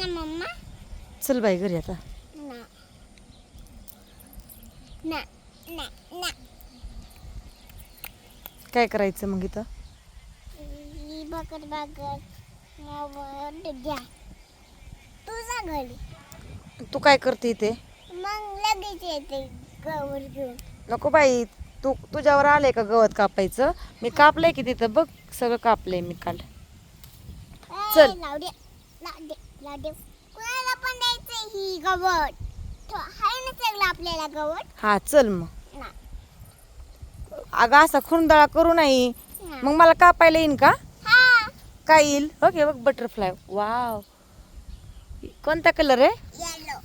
ना मम्मा? चल बाई घरी आता. ना. ना ना ना. काय करायचं मग इथं? बघत बघत मोबाईल घ्या. तुझा घरी. तू काय करते इथे? मग लगेच येते गवर घेऊन. नको बाई तू तुझ्यावर आलंय का गवत कापायचं? मी कापलंय की तिथं बघ सगळं कापलंय मी काल. चल. लावू दे. दे कुणाला पण द्यायचं ही गवत? तो आहे ना चांगलं आपल्याला गवत? हा चल मग. ना. अगं असा खुंदळा करू नाही. मग मला कापायला येईन का? हा. काय येईल? ओके बघ बटरफ्लाय वाव कोणता कलर आहे? येलो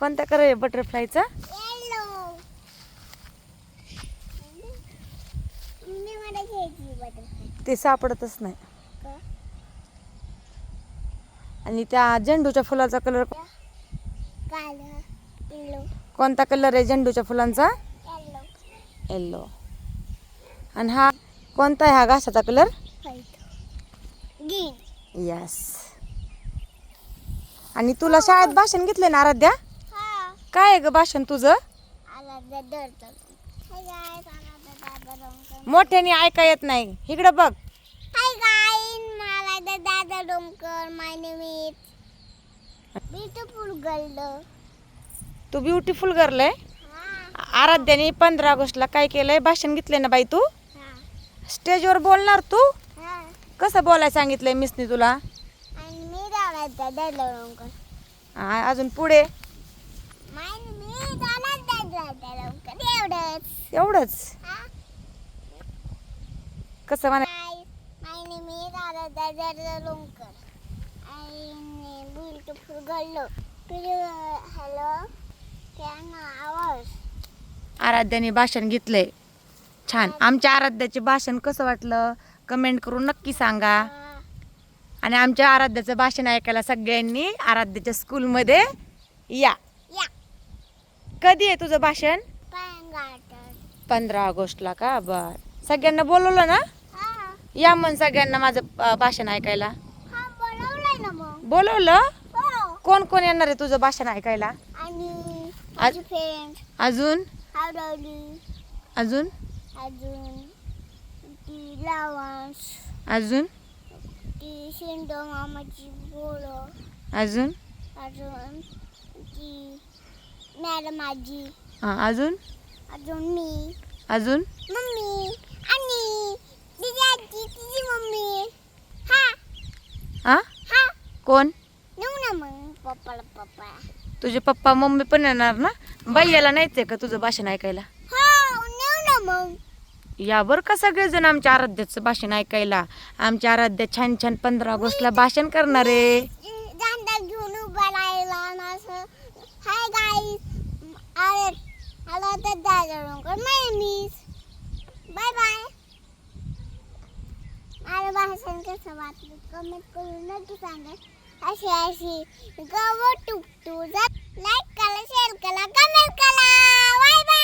कोणता कलर आहे बटरफ्लायचा येलो मी मला घ्यायची बटर ते सापडतच नाही. का? आणि त्या झेंडूच्या फुलाचा कलर कोणता कलर आहे झेंडूच्या फुलांचा? येलो येल्लो आणि हा कोणता आहे हा घासाचा कलर यस आणि तुला शाळेत भाषण घेतलंय ना आराध्या? काय आहे ग भाषण तुझं? मोठ्याने ऐका येत नाही. इकडं बघ. दादा डोंकर my name is beautiful girl Tu beautiful girl आहे? हा. आराध्याने पंधरा ऑगस्टला काय केलंय? भाषण घेतलंय ना बाई तू? हा. स्टेजवर बोलणार तू? हा. कसं बोलायला सांगितलंय मिसनी तुला? आणि मी आ, अजून पुढे? माय डोंकर एवढंच. एवढंच? हा. कसं म्हणा Girl. Hello, can hours? आराध्याने भाषण घेतलंय. छान. आमच्या आराध्याचे भाषण कसं वाटलं? कमेंट करून नक्की सांगा. आणि आमच्या आराध्याचं भाषण ऐकायला सगळ्यांनी आराध्याच्या स्कूलमध्ये या. या. कधी आहे तुझं भाषण? पंधरा ऑगस्टला का? बर. सगळ्यांना बोलवलं ना? या मग सगळ्यांना माझं भाषण ऐकायला. हा बोलवलंय ना मग. बोलवलं? हो. कोण कोण येणार आहे तुझं भाषण ऐकायला? अजून? अजून? अजून. अजून? अजून? मॅडम हां अजून? अजून मी. अजून? मम्मी आणि हा हां हा कोण तुझे पप्पा मम्मी पण येणार ना भैयाला नाहीच आहे का तुझं भाषण ऐकायला हो नेऊ ना मग या बरं का सगळेजण आमच्या आराध्याचं भाषण ऐकायला आमच्या आराध्या छान छान पंधरा ऑगस्टला भाषण करणार आहे घेऊन उभा राहिला आणि असं हाय गाईस अरे आला तर दादा माय मिस बाय बाय माझं भाषण कसं वाटलं कमेंट करून नक्की सांगा. अशी अशी गव टुकटू लाईक करा शेअर करा कमेंट करा. Bye bye